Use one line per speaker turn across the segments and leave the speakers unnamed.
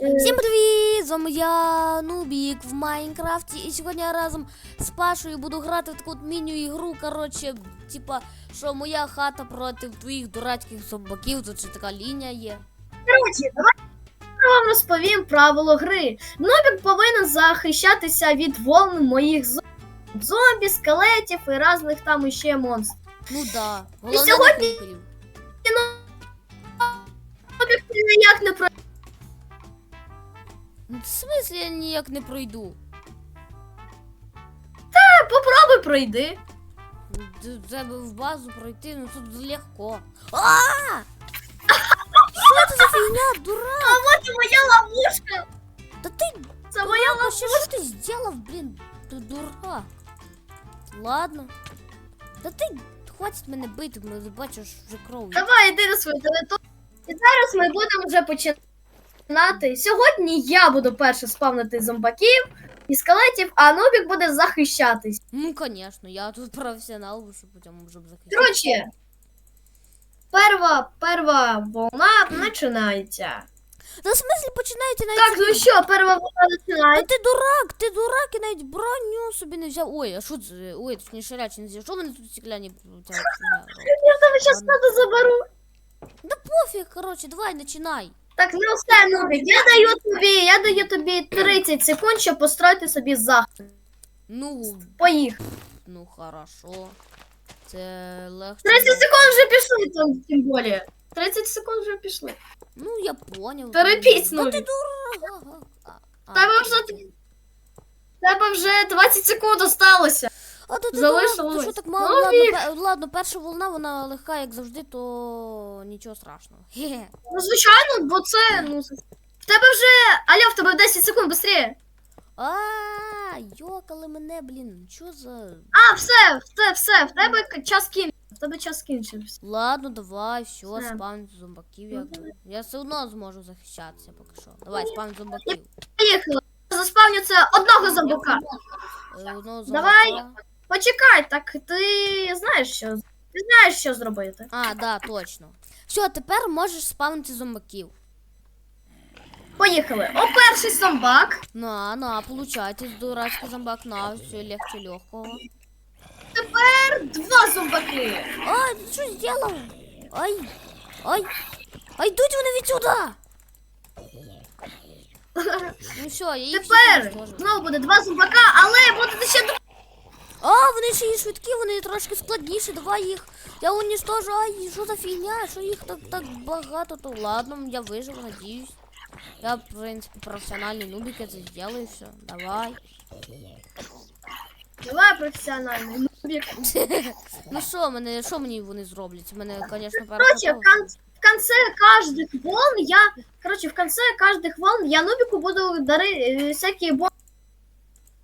Всім привіт! З вами я Нубік в Майнкрафті. І сьогодні я разом з Пашою буду грати в таку міні-ігру. Коротше, типа, що моя хата проти твоїх дурацьких зомбаків. Тут ще така лінія є.
Друзі, давайте я вам розповім правило гри. Нобік повинен захищатися від волн моїх зом- зомбі, скелетів і різних там іще монстрів.
Ну да. Головне
сьогодні-
не кріперів.
Ніяк не про
В смислі я ніяк не пройду.
попробуй пройди.
Треба в базу пройти, ну тут легко. А! Що це за фігня, дурак?
А от і моя ловушка.
Та ти
Це моя
А ще
ловушка.
що ти зробив, блін, ти дурак. Ладно. Та ти хватить мене бити, ми бачиш вже кров.
Давай, йди на свою територію. І зараз ми будемо вже починати. Сьогодні я буду перше спавнити зомбаків і скелетів, а Нобік буде захищатись.
Ну, конечно, я тут професіонал, що потім вже б захистити.
Коротше, перва, перва волна починається.
Та в смислі починаєте навіть.
Так, ну що, перва волна
Та
починається.
ти дурак, ти дурак і навіть броню собі не взяв. Ой, а що це? Ой, точніше речі не взяв. Що вони тут стекляні?
Я тебе зараз надо заберу.
Да пофіг, коротше, давай, починай.
Так, ну все, Нубік, я даю тобі, я даю тобі 30 секунд, щоб построїти собі захист.
Ну,
Поїхали.
ну хорошо. Це легше.
30 секунд вже пішли, там, тим більше. 30 секунд вже пішли.
Ну, я поняв.
Торопись,
Ну
ну.
ти дурак. Ага. А, а,
Тебе вже, тебе вже 20 секунд осталося.
А то ти
Залишилось.
що так мало?
Ну,
ладно, пе- ладно, перша волна, вона легка, як завжди, то нічого страшного. Хе-хе.
Ну, звичайно, бо це, ну, в тебе вже, алло, в тебе 10 секунд, швидше.
А, йокали мене, блін, що за...
А, все, все, все, в тебе к- час кінчився. В тебе час кінчився.
Ладно, давай, все,
Все.
спавню зомбаків,
Ну.
Я все одно зможу захищатися поки що. Давай, спавню зомбаків.
Поїхали. Заспавнюється одного зомбака.
Е, Одного
Давай. Почекай, так ти знаєш що? Ти знаєш, що зробити.
А, да, точно. Все, тепер можеш спавнити зомбаків.
Поїхали. О, перший зомбак.
На, на, получайте, дурацький зомбак, на, все легче легкого.
Тепер два зомбаки.
Ай, ты что сделал? Ай, ай, ай, йдуть вони відсюда! Ну все, я їх
Тепер
всіх
знову буде два зомбака, але буде ще два.
А, вони ще і швидкі, вони трошки складніші, давай їх. Я уничтожу, ай, що за фігня, що їх так, так багато, то ладно, я виживу, надіюсь. Я, в принципі, професіональний нубик, я це зроблю, все, давай.
Давай професіональний нубік.
Ну що, мене, що мені вони зроблять? Мене, звісно,
Короче, в, кон- в конце каждых волн я, короче, в конце каждых волн я нубику буду дарити э, всякі бон.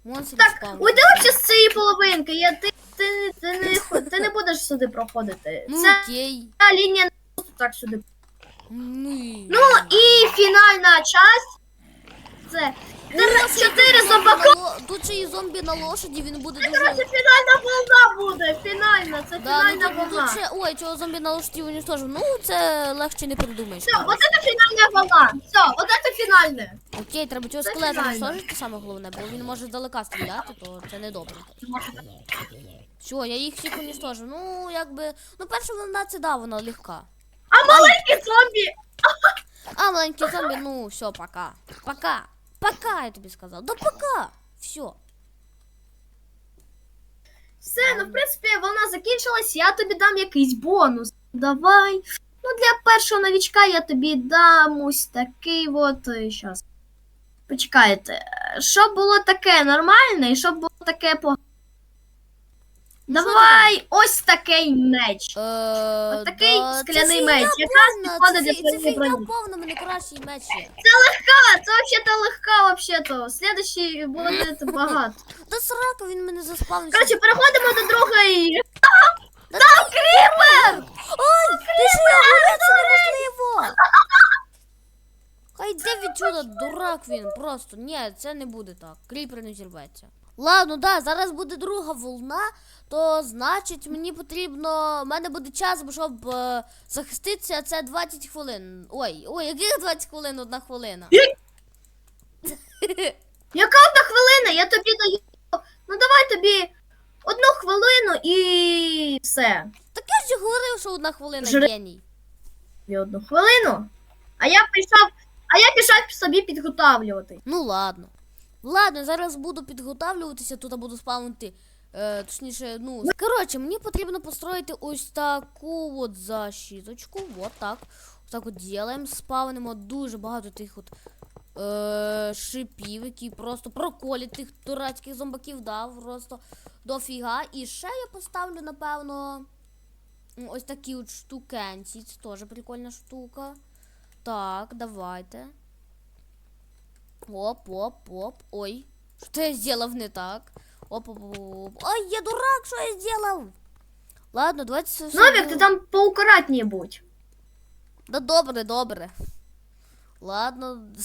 Монстрів
Так, уйди вообще з цієї половинки. Я ти, ти, ти, не, хо- ти не будеш сюди проходити.
Ну
Ця
окей.
лінія не просто так сюди.
Ну і...
Ну і фінальна часть. Це три- чотири зомбака.
Тут ще і зомбі на лошаді, він буде дуже...
Короче, фінальна волна буде. Фінальна, це
Да, ну
фінальна
тут, тут
волна.
ще... Ой, цього зомбі на лошаді уничтожив. Ну, це легше не придумаєш.
Все, вот это фінальна волна. Все, вот это фінальне.
Окей, треба цього
Це
скелета
фінально.
уничтожити, саме головне, бо він може здалека стріляти, то це не добре. Все, я їх всіх уничтожив. Ну, якби... Ну, перша волна, це да, вона легка.
А маленькі зомбі.
А, маленький зомбі, ну, все, пока. Пока. Пока, я тобі сказав. Да пока. Все.
Все, ну в принципі, вона закінчилась, я тобі дам якийсь бонус. Давай. Ну, для першого новічка я тобі дам ось такий от. е, Щас. Почекайте. Що було таке нормальне і що було таке погане. Давай ось такий меч.
Е,
От такий
да,
скляний
це
меч,
фігня
якраз
повна,
підходить
це
для
фі- Це фігня
броні.
повна, мене кращий меч є.
Це легка, це взагалі легка, вообще-то. Слідущий буде багато.
Та срака, він мене заспавнив.
Коротше, переходимо до другої.
Да
Там кріпер!
Ой, ти що, це неможливо! Хай йде відсюди, дурак він, просто. Ні, це не буде так. Кріпер не зірветься. Ладно, да, зараз буде друга волна, то значить мені потрібно. У мене буде час, щоб е, захиститися, це 20 хвилин. Ой, ой, яких 20 хвилин, одна хвилина.
Яка одна хвилина? Я тобі даю. Ну давай тобі одну хвилину і все.
Так я ж говорив, що одна хвилина
Жре-
геній.
Тобі одну хвилину. А я пішов, а я пішов собі підготавлювати.
Ну ладно. Ладно, зараз буду підготавлюватися, тут буду спавнити. Е, точніше, ну. Коротше, мені потрібно построїти ось таку от защиточку. Вот так. Ось так от ділаємо. Спавнимо дуже багато тих от е, шипів, які просто проколять тих дурацьких зомбаків, да, просто дофіга. І ще я поставлю, напевно. Ось такі от штукенці. Це теж прикольна штука. Так, давайте. Оп, оп, оп. Ой. Что я сделал не так? Оп, оп, оп, оп. Ой, я дурак, что я сделал? Ладно, давайте все. було.
ти там поакуратніше будь.
Да добре, добре. Ладно,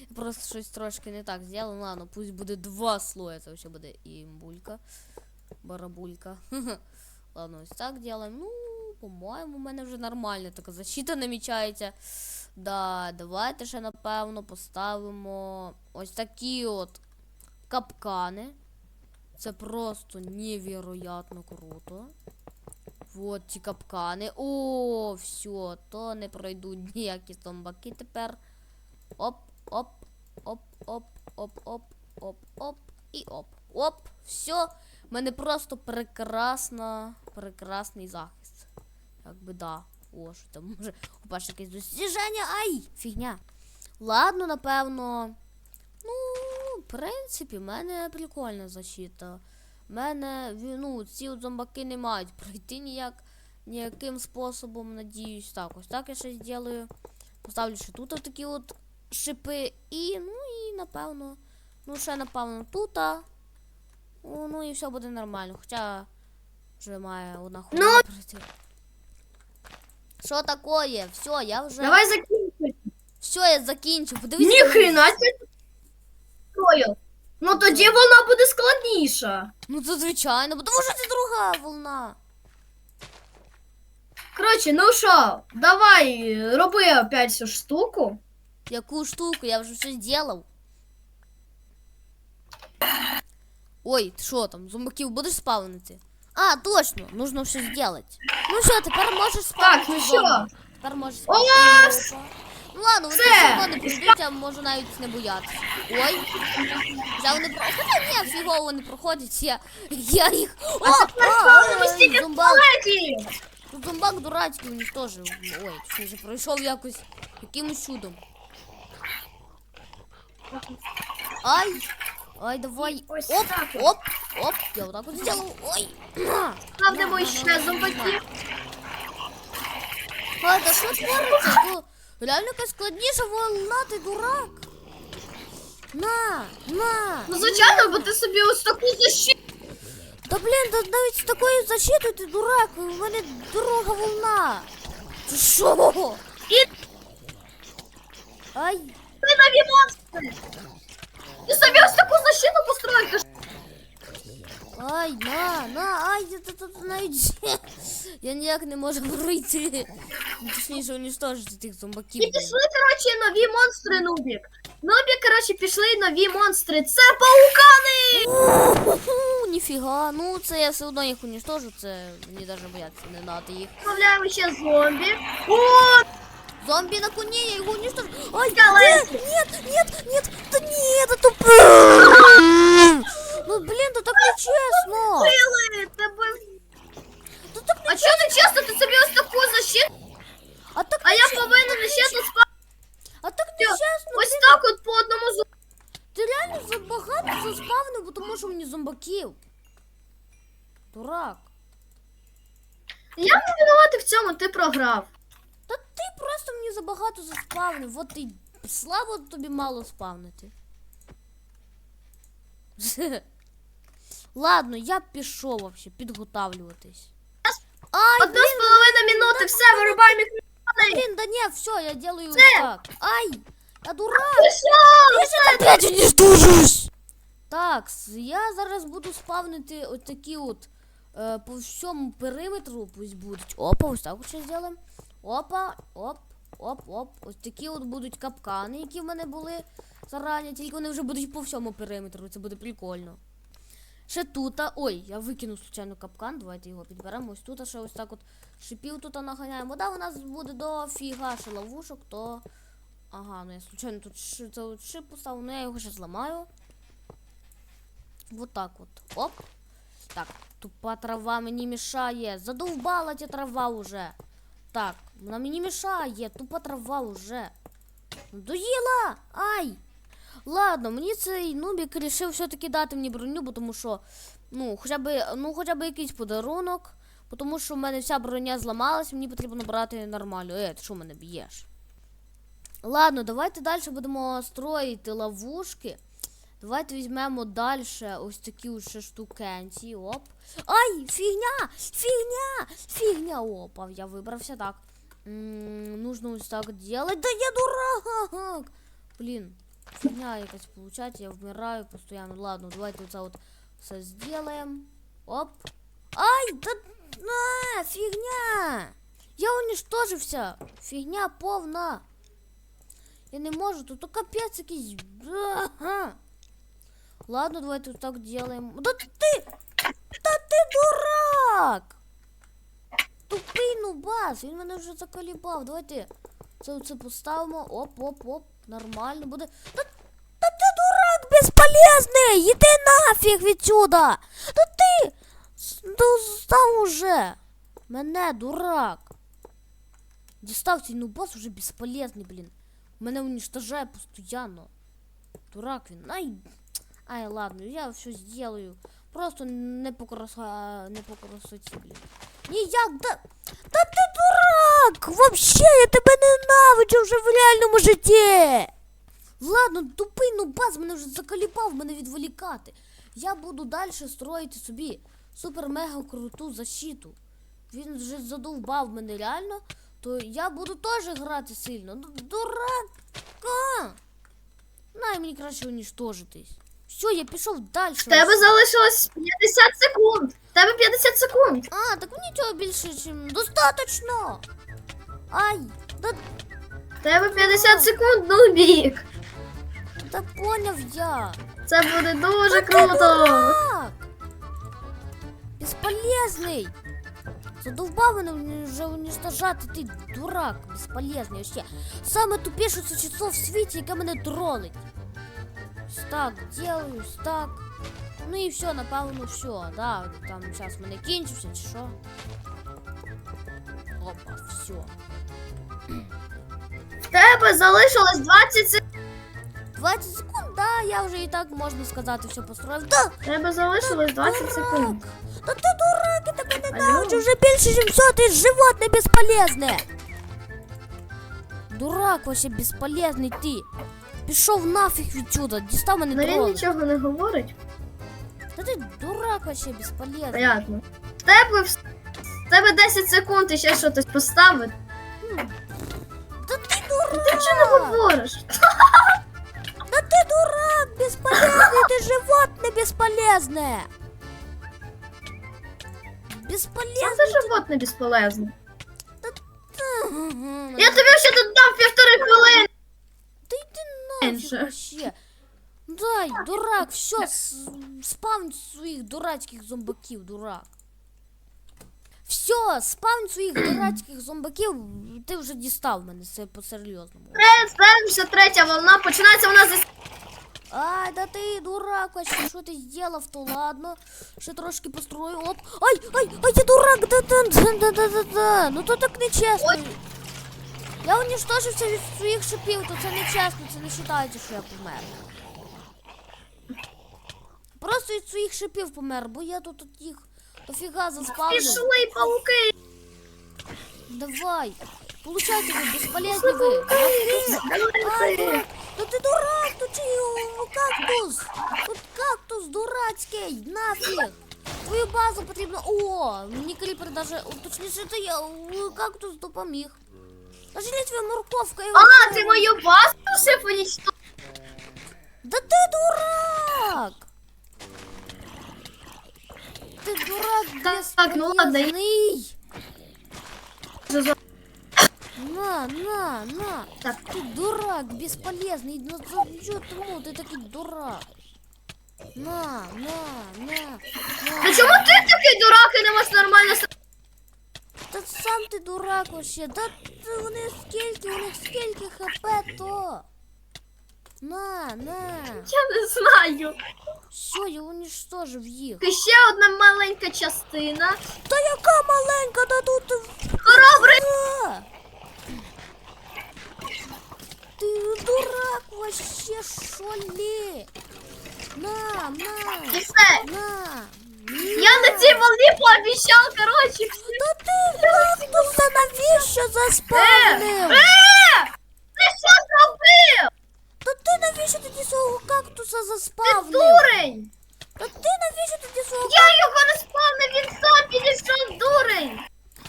я просто щось трошки не так зробив. Ладно, пусть буде два слоя. Це ще буде імбулька. Барабулька. Ладно, ось так делаем. Ну, по-моєму, у мене вже нормально така защита намічається. Да, давайте ще, напевно, поставимо ось такі от капкани. Це просто невероятно круто. Вот ці капкани. О, все, то не пройдуть ніякі зомбаки тепер. Оп, оп, оп, оп, оп, оп, оп, оп і оп. Оп, все. У мене просто прекрасна, прекрасний захист. Якби да. О, що там може. По-перше, якесь досіження. Ай! Фігня. Ладно, напевно. Ну, в принципі, в мене прикольна защита. В мене, ну, ці от зомбаки не мають пройти ніяк, ніяким способом, надіюсь. Так, ось так я щось зроблю. Поставлю ще тут такі от шипи. І, ну і напевно. Ну, ще напевно тут. Ну і все буде нормально. Хоча вже має одна хвилина пройти. Що такое? Все, я вже.
Давай закінчуй.
Все, я закінчив. Подивись.
Ні хрена ти строїв. Ну тоді вона буде складніша.
Ну це звичайно, бо тому що це друга волна.
Коротше, ну що, давай роби опять цю штуку.
Яку штуку? Я вже все зробив. Ой, що там, зомбаків будеш спавнити? А, точно, нужно все зробити. Ну все, тепер можеш спавнити.
Так, ну що?
Тепер можеш спавнити. Ну ладно, вони
Все.
одно не пройдуть, я можу навіть не боятися. Ой. Вже вони про... Хоча ні, фігово вони проходять, я, я їх... О, а,
спавнимо
ай,
стільки
зомбак. Тут зомбак дурацький уничтожив. Ой, точніше, пройшов якось якимось чудом. Ай! Ай, давай.
Ось
оп,
так от.
оп, оп. Я вот так вот сделал. Ой. На.
Ставимо ще зомбаків.
А, та що твориться? Ну, реально якась складніша волна, ти дурак. На, на.
Ну звичайно, бо ти собі ось таку защиту.
Та блін, та навіть з такою защитою ти дурак. У мене друга волна. Ти що?
І
Ай.
ти нові монстри. Ти собі ось таку защиту ж-
Ай, на, на, ай, я тут навіть. Я ніяк не можу пройти. Ну, Точніше, уничтожити тих зомбаків.
І пішли, коротше, нові монстри, Нубік. Нубік, коротше, пішли нові монстри. Це паукани!
Ніфіга, ну це я все одно їх уничтожу, це мені навіть боятися не надо їх.
Вставляємо ще зомбі. О,
Зомбі на коні, я його уничтожу. Ай, нет, нет, нет, нет, да нет, это тупо. Ну блін, да так не чесно.
сили! Тебе...
Да так
А чого не чесно, ти собі ось таку защиту,
А так
а я повинен тут спати.
А так не чесно.
Ось так от по одному зомбі.
Ти реально забагато заспавнив, тому що мені зомбаків. Дурак.
Я не винувати в цьому, ти програв.
Забагато заспавнив. От і слабо тобі мало спавнити. Ладно, я пішов вообще підготавлюватись. Ай,
Одну з половиною минути, все, вирубай мікрофони.
блин, да нет, все, я делаю
Це.
так. Ай, я дурак.
Пішов!
Я опять уничтожусь. Так, с- я зараз буду спавнити от такі от е, по всьому периметру пусть будуть. Опа, ось так от ще зробимо. Опа, оп, оп, оп. Ось такі от будуть капкани, які в мене були. зарані, тільки вони вже будуть по всьому периметру, це буде прикольно. Ще тут, ой, я викину случайно капкан, давайте його підберемо. Ось тут ще ось так от шипів тут наганяємо. Да, у нас буде до фіга ще ловушок, то. Ага, ну я случайно тут ши, це от шип поставив, ну я його ще зламаю. Вот так от. Оп. Так, тупа трава мені мішає. Задовбала ця трава уже. Так, вона мені мішає, тупа трава уже. Доїла! Ай! Ладно, мені цей нубік рішив все-таки дати мені броню, бо тому що, ну, хоча б, ну, хоча б якийсь подарунок, тому що в мене вся броня зламалась, мені потрібно брати нормально. Е, ти що мене б'єш? Ладно, давайте далі будемо строїти ловушки. Давайте візьмемо далі ось такі ось ще штукенці. Оп. Ай, фігня! Фігня! Фігня! Опа, я вибрався так. М, нужно ось так делать. Да я дурак! Блін, фігня якась получать, я вмираю постоянно. Ладно, давайте оце от все сделаем. Оп. Ай, да на, фігня! Я уничтожився. Фігня повна. Я не можу, тут то капець якийсь. Ладно, давайте вот так делаем. Да ты! Да ты дурак! Тупий нубас, він мене вже заколібав. Давайте це, це поставимо. Оп, оп, оп. Нормально буде. Да, да ти дурак безполезний! Іди нафіг відсюда! Да ти! Достав уже! Мене, дурак! Дістав цей нубас уже безполезний, блін. Мене уничтожає постоянно. Дурак він. Ай, Ай, ладно, я все сделаю. Просто не по краса... не по красоті, блін. Ніяк, да... Та ти дурак! Вообще, я тебе ненавиджу вже в реальному житті! Ладно, тупий нубас мене вже заколіпав мене відволікати. Я буду далі строїти собі супер-мега круту защиту. Він вже задовбав мене реально, то я буду теж грати сильно. Ну, Дурака! Най мені краще уничтожитись. Все, я пішов далі.
В тебе залишилось 50 секунд. В тебе 50 секунд.
А, так мені цього більше, чим достаточно. Ай, да,
В тебе 50 секунд, Нубік.
да поняв я.
Це буде дуже
Та ти
круто.
дурак! Безполезний! Задовбав мене вже уничтожати, ти дурак, безполезний вообще. Саме тупіше существо в світі, яке мене тролить. Ось Так, делаю, ось так. Ну і все, напевно, все, да. Там зараз мене кінчився, чи що. Опа, все.
В тебе залишилось 20 секунд.
20 секунд, да, я вже і так, можна сказати, все построїв. Да,
В тебе залишилось 20 секунд.
Да ты дурак, я тебе
Алло.
ненавиджу уже більше, чем все, ты животное бесполезное. Дурак вообще безполезний ти. Пішов нафіг відсюда, дістав мене
Ну він нічого не говорить.
Та ти дурак вообще безполезний.
Понятно. В тебе в в тебе 10 секунд і ще щось поставити.
Та ти дурак!
Ти нічого не говориш.
Та ти дурак безполезний, ти животне безполезне.
Це
Безполезний.
животне безполезне. Я тобі ще тут дам півтори хвилини.
Йди нафіг
Менше.
вообще. Дай, дурак, все, спавн своїх дурацьких зомбаків, дурак. Все, спавн своїх дурацьких зомбаків, ти вже дістав мене, це по-серйозному.
Представимося, третя волна. Починається вона зі
Ай, да ти дурак, вообще, що ти зробив, то ладно. Ще трошки построю, оп. Ай, ай, ай, я дурак, да, да, да, да, да, да, да. Ну то так нечесно.
Ой.
Я уничтожився від своїх шипів, то це нечесно, це не вважається, що я помер. Просто від своїх шипів помер, бо я тут от їх дофіга заспавнив.
пішли пауки.
Давай, получайте ви, безполезні ви. Да ти дурак, тут чи кактус. Тут кактус дурацький, нафіг. Твою базу потрібно. О, мені кріпер даже, точніше, це я, кактус допоміг. Даже не твоя морковка. я
А,
його-
ти мою базу все понічтожив.
Да ти дурак! Ти дурак
Так, так, ну ладно, я-
безполезний. На, На, на, на.
Так.
Ты дурак, бесполезный. Ну за что тому ты такой дурак? На, на, на.
Та
на.
чому ти такий дурак і не можеш нормально с-
та сам ти дурак вообще. Да ти- вони скільки, у них скільки хп то. На, на.
Я не знаю.
Все, я уничтожив їх.
І ще одна маленька частина.
Та яка маленька, да тут.
Хоробрий!
А! Ты дурак вообще, что ли? На, на,
І все.
на.
Я на цій волні пообіцяв, коротше.
Та ти кактуса навіщо заспавнив?
Е! Ти що зробив?
Та ти навіщо тоді свого кактуса
Ти
заспавнив?
дурень!
Та ти навіщо тоді свого
Я його не спавнив, він сам підійшов, дурень!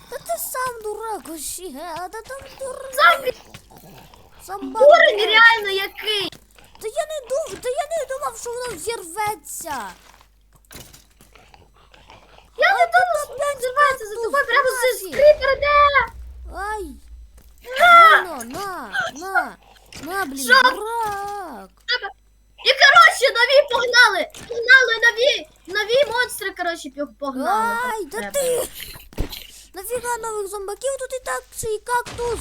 Та ти сам дурак вообще, а та там дурак.
Сам під...
Сам
дурень реально який!
Та я не думав, та я не думав, що воно взірветься.
Я не думав, що він зірветься за тобою прямо з скрипера, де?
Ай!
На!
На, на, на, блін,
Що?
дурак!
І коротше, нові погнали! Погнали нові! Нові монстри, коротше, пі- погнали.
Ай,
Тут
да
треба.
ти! Нафіга нових зомбаків тут і так і кактус!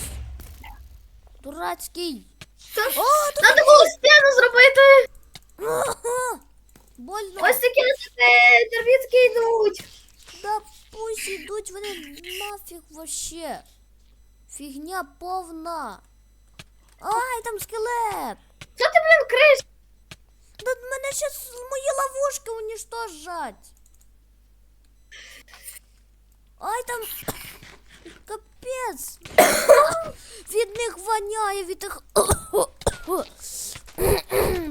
Дурацький!
Це-
О, тут
Надо було стіну зробити!
Ага! Больно!
Ось такі на термітки йдуть!
Да пусть ідуть вони нафіг вообще! Фігня повна! Ай, там скелет!
Що ти, блін, криш?
Да мене сейчас мої ловушки уничтожать. Ай там капець. від них воняє, від тих.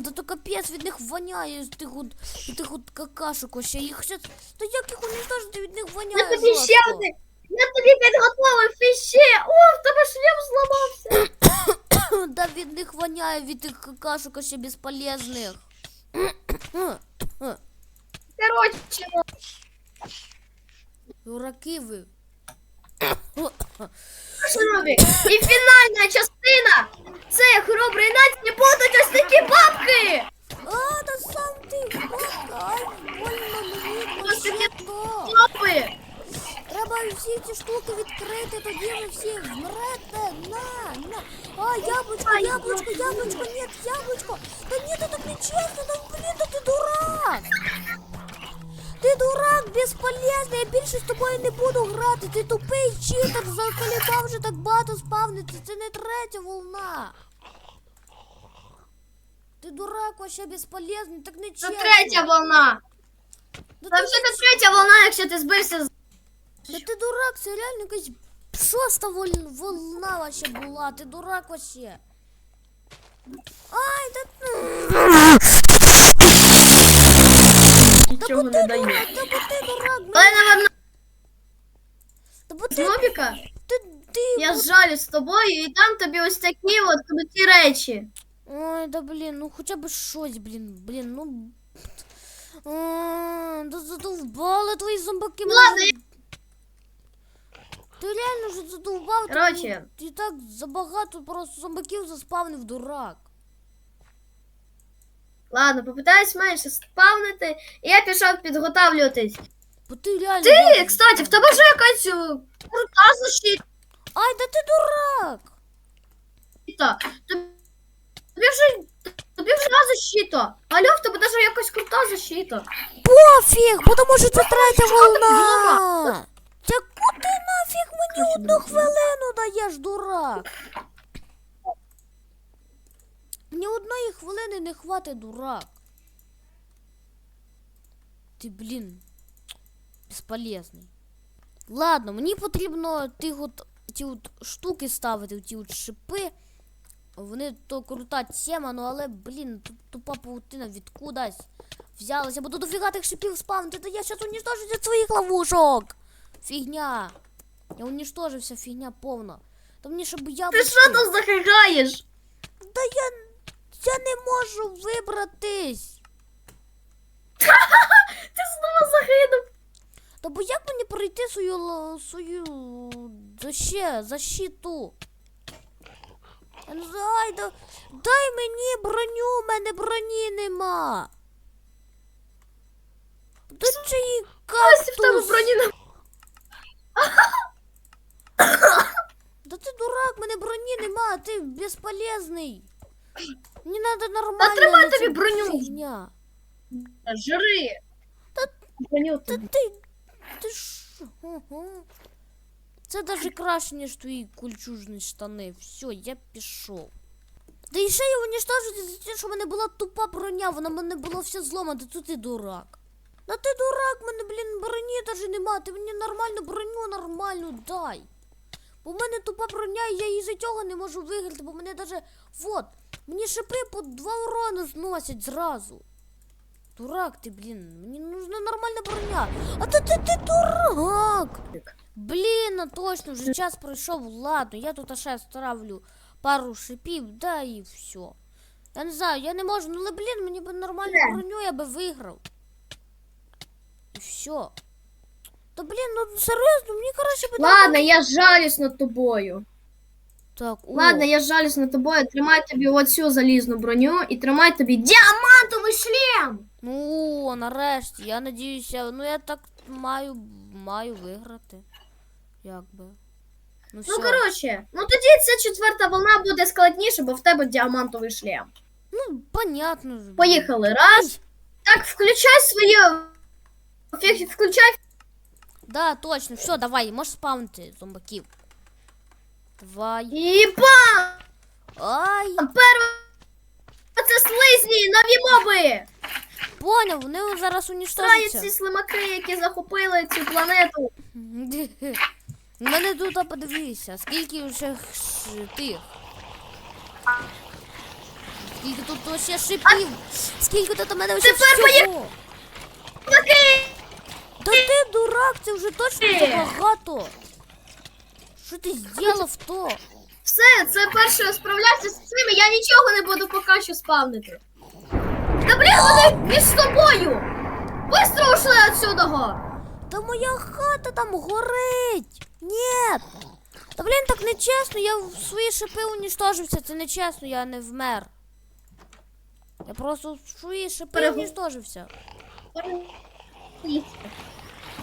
Та то капець від них воняє з тих от, від тих от какашок вообще. Їх щас... Та як їх уничтожити, від них
Я
воняє
тобі ще
жорстко.
один! Я тобі підготовив іще! О, в тебе шлем зламався!
Да від них воняє, від тих какашок ще безполезних.
Коротше,
Дураки ви.
шановні, і фінальна частина! Це хоробрий нації будуть ось такі бабки!
А, да сам ти бабка, ай, больно мені,
Ось такі
вообще то. Треба всі ці штуки відкрити, тоді ви всі вмрете. На, на. А, яблучко, яблучко, яблучко, нет, яблучко. Да ні, це так нечесно, да блін, да ти дурак. Ти дурак, безполезний, я більше з тобою не буду грати. Ти тупий читер, заколібав вже так багато спавнити. Це не третя волна. Ти дурак, вообще безполезний, так не
Це третя волна!
Да
Там
ти
не третя волна, якщо ти збився з
Да ти дурак, це реально якась шоста волна вообще була, ти дурак вообще. Ай, да...
Нічого
бо
не
ти
дає.
дурак, да бо ти дурак,
Але,
блін.
напевно,
Да бо ти,
Нобіка,
ти, ти...
я зжалю з тобою, і там тобі ось такі от круті речі.
Ой, да блін, ну хоча б щось, блін, блін, ну... А, Да задовбали твої зомбаки. мене
Ладно,
вже- Ти реально вже задовбав, ти
Короче.
мені- ти так забагато просто зомбаків заспавнив, дурак.
Ладно, попитаюсь менше спавнити, і я пішов підготавлюватись.
Бо ти реально...
Ти, кстати, в тебе ж якась е, крута защита.
Ай, да ти дурак!
Тобі вже тобі вже защита. Алло, в тебе даже якась крута защита.
Пофіг, тому що це третя волна. Яку ти нафіг мені одну хвилину даєш, дурак? Мені одної хвилини не хватить, дурак. Ти, блін, безполезний. Ладно, мені потрібно ті от, ті от штуки ставити, ті от шипи. Вони то крута тема, ну але, блін, тут тупа паутина відкудась взялася, тут дофіга тих шипів спавнити, та я щас уничтожу від своїх ловушок. Фігня. Я уничтожився, фігня повна. Та мені щоб я...
Ти що там захигаєш?
Та я... Я не можу вибратись.
Ти знову загинув.
Та бо як мені пройти свою свою заще, защиту? Я не да- дай мені броню, в мене броні нема. Ще і
Ось в тебе броні не
Да ти дурак, мене броні нема, ти безполезний. Мені треба нормально.
тримай
на
тобі броню.
Фігня.
жири.
Та-
Броню
Та
тобі.
ти. Ти що? Ага. Це навіть краще, ніж твої кульчужні штани. Все, я пішов. Та і ще я уніштожити за те, що в мене була тупа броня, вона в мене було все зломано, тут ти дурак. Да ти дурак, в мене, блін, броні навіть нема. Ти мені нормальну броню нормальну дай. Бо в мене тупа броня, і я із-за цього не можу виграти, бо мене навіть. Вот, мені шипи по два урона зносять зразу. Дурак ти, блін, мені нужна нормальна броня. А то ти, ти дурак. Блін, ну точно, вже час пройшов. Ладно, я тут ще ставлю пару шипів, да і все. Я не знаю, я не можу, ну але блін, мені б нормальну броню, я би виграв. І все. Та блін, ну серйозно, мені краще би
Ладно, я жалюсь над тобою.
Так, о.
Ладно, я жалюсь над тобою. Тримай тобі оцю залізну броню і тримай тобі діамантовий шлем.
Ну, о, нарешті, я надіюся, ну я так маю, маю виграти. Якби. Ну, все.
Ну коротше, ну тоді ця четверта волна буде складніша, бо в тебе діамантовий шлем.
Ну, понятно. ж.
Поїхали. Раз. Так, включай своє. Фі- Включай.
Да, точно, все, давай, можеш спавнити зомбаків. Давай.
І бам!
Ай,
Перше. Це слизні, нові моби!
поняв, вони зараз уніштожаться.
ці слимаки, які захопили цю планету.
У мене тут а, подивися, скільки вже ш- тих. Скільки тут ще шипів. Скільки тут у мене ще
Тепер
всього.
Слимаки!
Та ти дурак, це вже точно забагато. Що ти зробив то?
Все, це перше справлявся з цими, я нічого не буду поки що спавнити. Та блін, вони між собою! Быстро ушли отсюда!
Та моя хата там горить. Ні. Та блін, так нечесно, я в свої шипи уніштожився. Це нечесно, я не вмер. Я просто в свої шипи
Перегу-
уніштожився.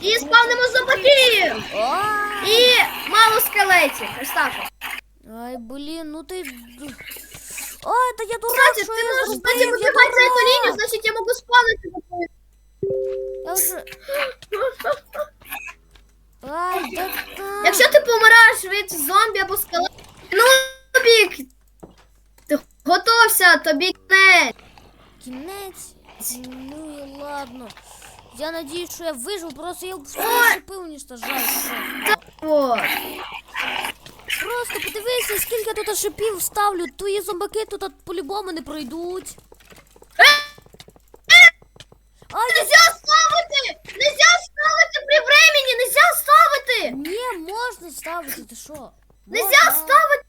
І спавнимо зомбаків! І мало скелетів. Ось так.
Ай, блін, ну ти. Ой, та я дурак,
Кстати,
що
ти
я
можеш
зробив? Я
вибігати за лінію,
дурак.
значить я можу спавнити.
Я вже... Ай, да так.
Якщо ти помираєш від зомбі або скелетів, ну тобі. Ти готовся, тобі кінець.
Кінець. Ну і ладно. Я надіюсь, що я вижив, просто я все.
Вот.
Просто подивися, скільки тут шипів ставлю. Твої зомбаки тут по-любому не пройдуть. Ай,
Нельзя ставити! Нельзя ставити при времени! Нельзя ставити!
ні, можна ставити, ти що?
Нельзя
Можна.
ставити!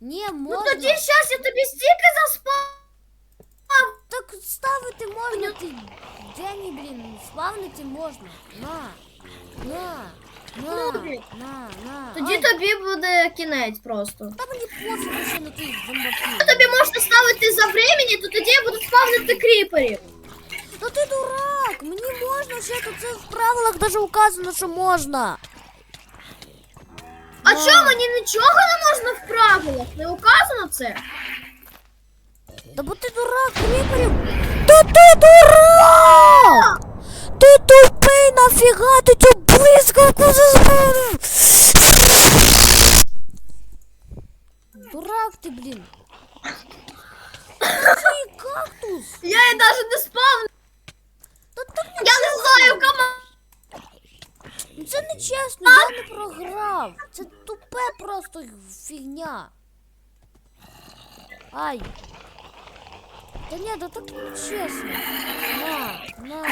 Ні,
Ну
можна.
тоді щас я тобі стільки заспав.
Так ставити можна, ти Дені, блін, спавнити можна. На, на, на,
Добре.
на, на.
Тоді
Ай,
тобі буде кінець просто.
Та мені пофігу ще на тих зомбаків.
Якщо тобі можна ставити за времени, то тоді я буду спавнити кріперів.
Та ти дурак! Мені можна ще тут це в правилах даже указано, що можна.
А чому мені нічого не можна в правилах? Не указано це?
Та бо ти дурак, кріперів. Та ти дурак! Ти тупий, нафіга ти цю блискавку зазвонив? Дурак ти, блін. Який кактус?
Я її навіть не спавню.
Та так не
Я не знаю, кому.
Ну, Це не чесно, я не програв. Це тупе просто фігня. Ай. Та ні, да так не чесно. На, на, на.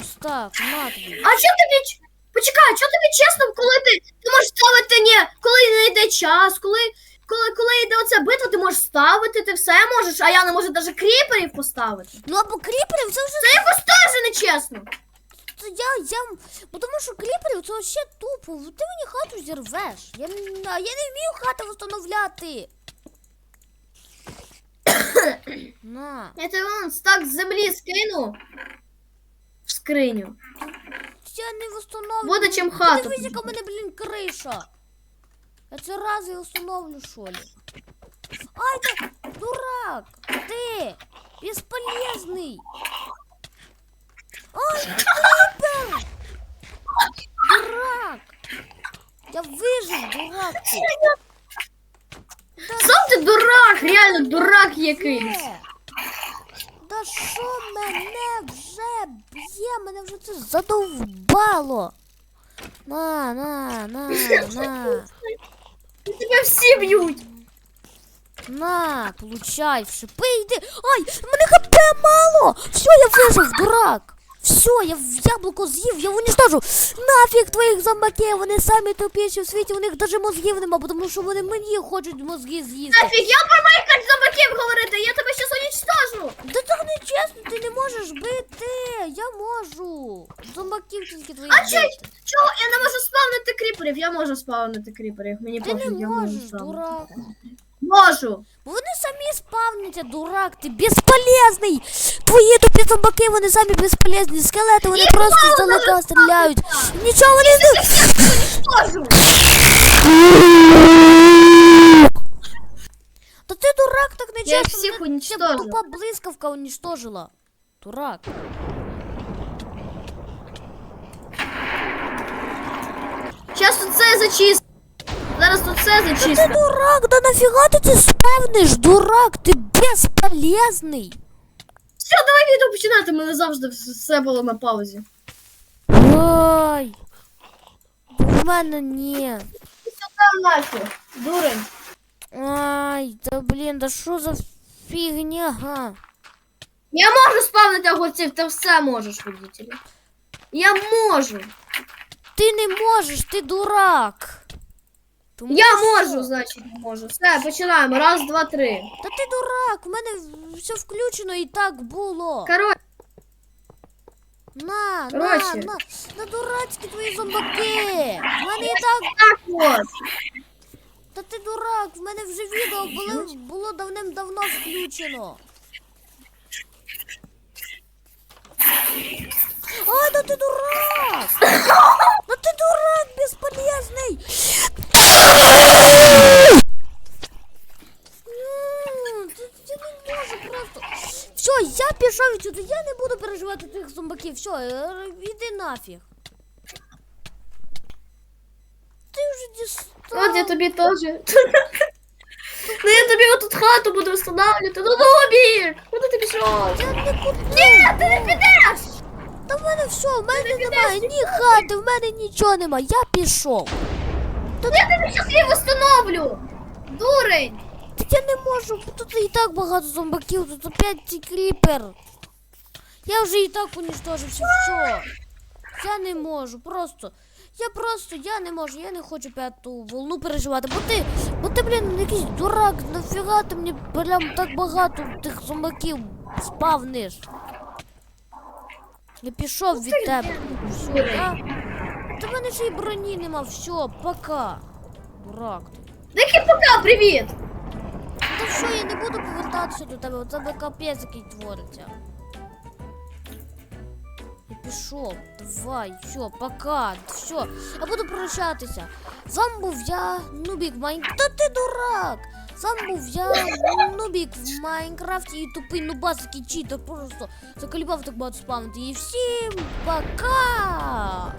Ось так, на тобі.
А що тобі. ч- Почекай, що тобі чесно, коли ти, ти можеш ставити ні, коли не йде час, коли, коли, коли йде оця битва, ти можеш ставити, ти все можеш, а я не можу навіть кріперів поставити.
Ну або кріперів, це вже.
Це якось теж нечесно.
Це я, я, бо тому що кріперів це ще тупо. Ти мені хату зірвеш. Я, не- а я не вмію хати встановляти. На,
Я тебе вон стак з землі скину. В скриню.
я не встановлю.
Буде чим хату
Подивись, яка в мене, блін, криша. Я це раз і встановлю, що ли. Ай, ти, дурак, ти, бесполезний. Ай, кріпер! Дурак! Я вижив, дурак ти.
Сам ти дурак, реально дурак якийсь.
Да що мене вже б'є, мене вже це задовбало. На, на, на, на.
Тебе всі б'ють.
На, получай, в шипи йди. Ай, мене хп мало. Все, я вижив, дурак. Все, я в яблуко з'їв, я уничтожу. Нафіг твоїх зомбаків, вони самі тупіші в світі, у них навіть мозгів нема, тому що вони мені хочуть мозги з'їсти.
Нафіг, я про моїх зомбаків говорити, я тебе щас уничтожу.
Да так не чесно, ти не можеш бити. Я можу. Зомбаків тільки твої.
А чо,
бити.
чого я не можу спавнити кріперів? Я можу спавнити кріперів, мені
Ти не
пофіг, я можу
можеш,
спавнити.
дурак.
Можу.
Бо Вони самі спавняться, дурак, ти безполезний. Твої тупі зомбаки, вони самі безполезні. Скелети, вони
Їх
просто
мало
здалека
зараз
стріляють. Нічого вони не.
Уничтожу.
Та ти дурак так не
Я їх
чесно.
всіх
мене
уничтожу.
Тупа блискавка уничтожила. Дурак.
Щас тут це зачистю. Зараз тут це
Ти дурак, да нафіга ти це спавниш, дурак, ти безполезний.
Все, давай відео починати, мене завжди все було на паузі.
Ой. В мене ні.
Там нафіг, дурень.
Ай, да блін, да що за фігня? га?
Я можу спавнити огурців, ти все можеш, водителі. Я можу.
Ти не можеш, ти дурак. Тому
Я
що-
можу, значить, можу. Все, починаємо. Раз, два, три.
Та ти дурак, у мене все включено і так було.
Коротше,
На, на,
Коротше.
на, на дурацькі твої зомбаки. В мене і так.
так от.
Та ти дурак, в мене вже відео було, було давним-давно включено. Ай, да ти дурак! Да ти дурак безполезний! М, ти- Я не можу просто. Все, я пішов відсюди, я не буду переживати тих зомбаків. Все, іди нафіг. Ти вже дістав.
От я тобі теж. Ну я тобі отут хату буду встановлювати. Ну добір! Куди ти пішов?
Я нікуди.
Ні, ти не підеш!
Та в мене все, в мене немає ні хати, в мене нічого немає. Я пішов.
Я тобі щас її встановлю! Дурень!
Так я не можу, тут і так багато зомбаків, тут опять цей кріпер. Я вже і так уничтожився, все. Я не можу, просто. Я просто, я не можу, я не хочу п'яту волну переживати. Бо ти, бо ти, блін, якийсь дурак, нафіга ти мені прям так багато тих зомбаків спавниш. Я пішов від тебе. Все, я... Та в мене ще й броні нема, все, пока. Дурак ти.
Дикий пока, привіт!
Та що, я не буду повертатися до тебе, оце би капець який твориться. Я пішов, давай, все, пока, все, я буду прощатися. З вами був я, Нубік Майн... Та ти дурак! З був я, Нубік в Майнкрафті і тупий нубас, який читер просто заколібав так багато спавнити. І всім пока!